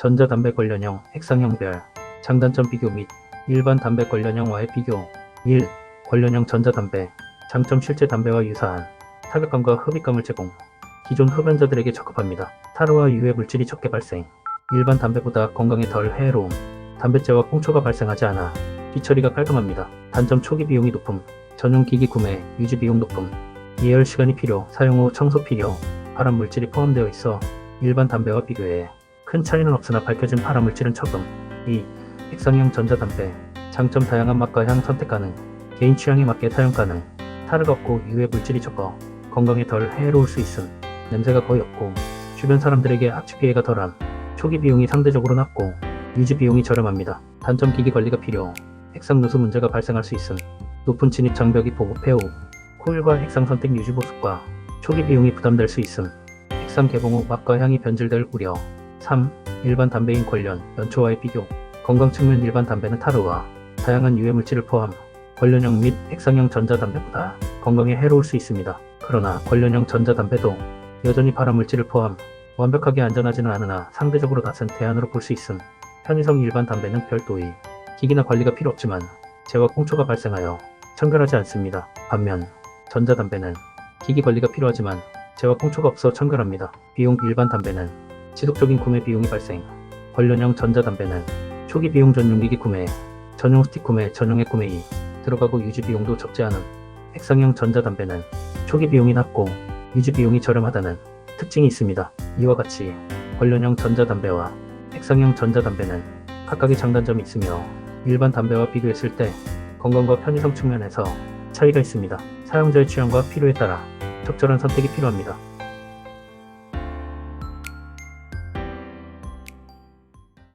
전자담배 관련형, 핵상형별, 장단점 비교 및 일반 담배 관련형와의 비교. 1. 관련형 전자담배, 장점 실제 담배와 유사한 타격감과 흡입감을 제공. 기존 흡연자들에게 적합합니다. 타르와 유해 물질이 적게 발생. 일반 담배보다 건강에 덜 해로움. 담뱃재와 꽁초가 발생하지 않아 뒤처리가 깔끔합니다. 단점 초기 비용이 높음. 전용 기기 구매, 유지 비용 높음. 예열 시간이 필요, 사용 후 청소 필요, 발암 물질이 포함되어 있어 일반 담배와 비교해 큰 차이는 없으나 밝혀진 발암 물질은 적음. 2. 핵상형 전자담배. 장점 다양한 맛과 향 선택 가능. 개인 취향에 맞게 사용 가능. 탈을 없고 유해 물질이 적어 건강에 덜 해로울 수 있음. 냄새가 거의 없고 주변 사람들에게 악취 피해가 덜함. 초기 비용이 상대적으로 낮고 유지 비용이 저렴합니다. 단점 기기 관리가 필요. 핵상 누수 문제가 발생할 수 있음. 높은 진입 장벽이 보급 폐후. 코일과 핵상 선택 유지 보수과 초기 비용이 부담될 수 있음. 핵상 개봉 후 맛과 향이 변질될 우려. 3. 일반 담배인 관련, 연초와의 비교. 건강 측면 일반 담배는 타르와 다양한 유해 물질을 포함. 관련형 및 핵상형 전자담배보다 건강에 해로울 수 있습니다. 그러나 관련형 전자담배도 여전히 발암 물질을 포함. 완벽하게 안전하지는 않으나 상대적으로 낮은 대안으로 볼 수 있음. 편의성 일반 담배는 별도의 기기나 관리가 필요 없지만 재와 꽁초가 발생하여 청결하지 않습니다. 반면 전자담배는 기기 관리가 필요하지만 재와 꽁초가 없어 청결합니다. 비용 일반 담배는 지속적인 구매 비용이 발생. 관련형 전자담배는 초기 비용 전용기기 구매, 전용 스틱 구매, 전용액 구매 이 들어가고 유지 비용도 적지 않음. 핵상형 전자담배는 초기 비용이 낮고 유지 비용이 저렴하다는 특징이 있습니다. 이와 같이 관련형 전자담배와 핵상형 전자담배는 각각의 장단점이 있으며 일반 담배와 비교했을 때 건강과 편의성 측면에서 차이가 있습니다. 사용자의 취향과 필요에 따라 적절한 선택이 필요합니다.